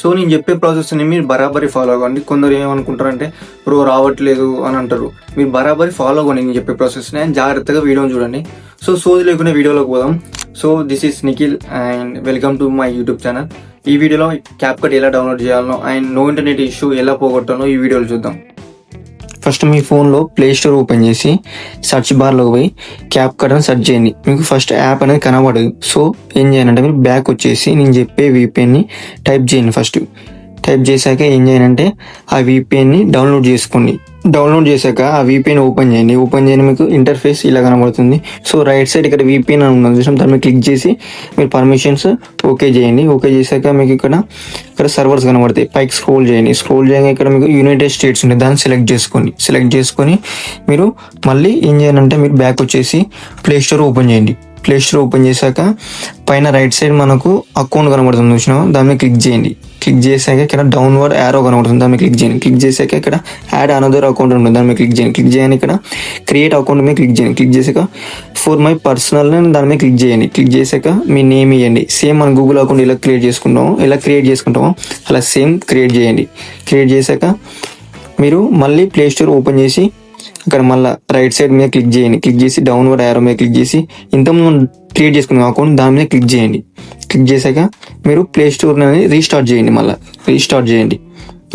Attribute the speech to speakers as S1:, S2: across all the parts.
S1: So నేను చెప్పే ప్రాసెస్ని మీరు బరాబరి ఫాలో అవ్వండి. కొందరు ఏమనుకుంటారంటే బ్రో రావట్లేదు అని అంటారు. మీరు బరాబరి ఫాలో అవ్వండి నేను చెప్పే ప్రాసెస్ని అండ్ జాగ్రత్తగా వీడియోని చూడండి. సో సోది లేకుండా వీడియోలోకి పోదాం. So this is Nikhil and welcome to my YouTube channel. ఈ వీడియోలో క్యాప్ కట్ ఎలా డౌన్లోడ్ చేయాలనో అండ్ నో ఇంటర్నెట్ ఇష్యూ ఎలా పోగొట్టాలో ఈ వీడియోలో చూద్దాం. ఫస్ట్ మీ ఫోన్లో ప్లే స్టోర్ ఓపెన్ చేసి సెర్చ్ బార్లో పోయి క్యాప్ కట్ అని సెర్చ్ చేయండి. మీకు ఫస్ట్ యాప్ అనేది కనబడదు. సో ఏం చేయాలంటే మీరు బ్యాక్ వచ్చేసి నేను చెప్పే విపిఎన్ని టైప్ చేయండి ఫస్ట్ టైప్ చేశాక ఏం చేయాలంటే ఆ విపిఎన్ని డౌన్లోడ్ చేసుకోండి. డౌన్లోడ్ చేశాక ఆ విపిఎన్ ఓపెన్ చేయండి. ఓపెన్ చేయని మీకు ఇంటర్ఫేస్ ఇలా కనబడుతుంది. సో రైట్ సైడ్ ఇక్కడ విపిఎన్ అని ఉన్నది చూసాం. దాన్ని క్లిక్ చేసి మీరు పర్మిషన్స్ ఓకే చేయండి. ఓకే చేశాక మీకు ఇక్కడ ఇక్కడ సర్వర్స్ కనబడతాయి. పైకి స్క్రోల్ చేయండి. స్క్రోల్ చేయగా ఇక్కడ మీకు యునైటెడ్ స్టేట్స్ ఉంటాయి దాన్ని సెలెక్ట్ చేసుకోండి సెలెక్ట్ చేసుకొని మీరు మళ్ళీ ఏం చేయాలంటే మీరు బ్యాక్ వచ్చేసి ప్లే స్టోర్ ఓపెన్ చేయండి. ప్లే స్టోర్ ఓపెన్ చేశాక పైన రైట్ సైడ్ మనకు అకౌంట్ కనబడుతుంది చూసినా దాని మీద క్లిక్ చేయండి. క్లిక్ చేశాక ఇక్కడ డౌన్వర్డ్ యారో కనబడుతుంది దాని మీద క్లిక్ చేయండి. క్లిక్ చేశాక ఇక్కడ యాడ్ అనదర్ అకౌంట్ ఉంటుంది. దాని మీద క్లిక్ చేయండి. క్లిక్ చేయండి ఇక్కడ క్రియేట్ అకౌంట్ మీద క్లిక్ చేయండి. క్లిక్ చేశాక ఫర్ మై పర్సనల్ దాని మీద క్లిక్ చేయండి. క్లిక్ చేశాక మీ నేమ్ ఇవ్వండి. సేమ్ మన గూగుల్ అకౌంట్ ఎలా క్రియేట్ చేసుకుంటామో. ఎలా క్రియేట్ చేసుకుంటామో. అలా సేమ్ క్రియేట్ చేయండి. క్రియేట్ చేశాక మీరు మళ్ళీ ప్లే స్టోర్ ఓపెన్ చేసి ఇక్కడ మళ్ళీ రైట్ సైడ్ మీద క్లిక్ చేయండి. క్లిక్ చేసి డౌన్వర్డ్ యారో మీద క్లిక్ చేసి ఇంతకుముందు క్రియేట్ చేసుకున్న అకౌంట్ దాని మీద క్లిక్ చేయండి. క్లిక్ చేశాక మీరు ప్లే స్టోర్ అనేది రీస్టార్ట్ చేయండి మళ్ళీ. రీస్టార్ట్ చేయండి.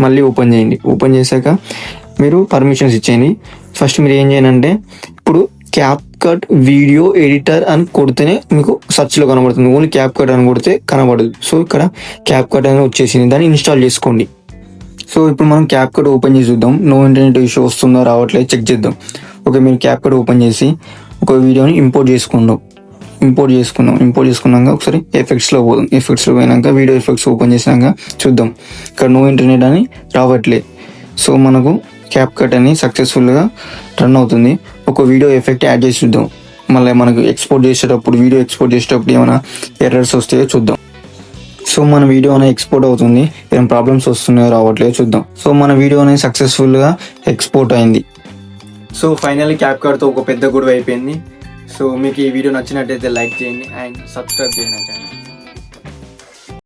S1: మళ్ళీ ఓపెన్ చేయండి. ఓపెన్ చేశాక మీరు పర్మిషన్స్ ఇచ్చేయండి. ఫస్ట్ మీరు ఏం చేయండి అంటే ఇప్పుడు క్యాప్ కట్ వీడియో ఎడిటర్ అని కొడితేనే మీకు సర్చ్లో కనబడుతుంది. ఓన్లీ క్యాప్ కట్ అని కొడితే కనబడదు. సో ఇక్కడ క్యాప్ కట్ అనేది వచ్చేసింది. దాన్ని ఇన్స్టాల్ చేసుకోండి. సో ఇప్పుడు మనం క్యాప్ కట్ ఓపెన్ చేసి చూద్దాం. నో ఇంటర్నెట్ ఇష్యూ వస్తుందో రావట్లేదు చెక్ చేద్దాం. ఓకే మీరు క్యాప్ కట్ ఓపెన్ చేసి ఒక వీడియోని ఇంపోర్ట్ చేసుకుందాం. ఇంపోర్ట్ చేసుకుందాం ఇంపోర్ట్ చేసుకున్నాక ఒకసారి ఎఫెక్ట్స్లో పోదాం ఎఫెక్ట్స్లో పోయినాక వీడియో ఎఫెక్ట్స్ ఓపెన్ చేసినాక చూద్దాం. ఇక్కడ నో ఇంటర్నెట్ అని రావట్లేదు సో మనకు క్యాప్ కట్ అని సక్సెస్ఫుల్గా రన్ అవుతుంది. ఒక వీడియో ఎఫెక్ట్ యాడ్ చేసి చూద్దాం. మళ్ళీ మనకు ఎక్స్పోర్ట్ చేసేటప్పుడు వీడియో ఎక్స్పోర్ట్ చేసేటప్పుడు ఏమైనా ఎర్రర్స్ వస్తాయో చూద్దాం. సో మన వీడియో అనేది ఎక్స్పోర్ట్ అవుతుంది. ఏం ప్రాబ్లమ్స్ వస్తున్నాయో రావట్లేదు చూద్దాం. సో మన వీడియో అనేది సక్సెస్ఫుల్గా ఎక్స్పోర్ట్ అయింది. సో ఫైనల్లీ క్యాప్ కార్డ్తో ఒక పెద్ద గొడవ అయిపోయింది. సో మీకు ఈ వీడియో నచ్చినట్టయితే లైక్ చేయండి అండ్ సబ్స్క్రైబ్ చేయండి నా ఛానల్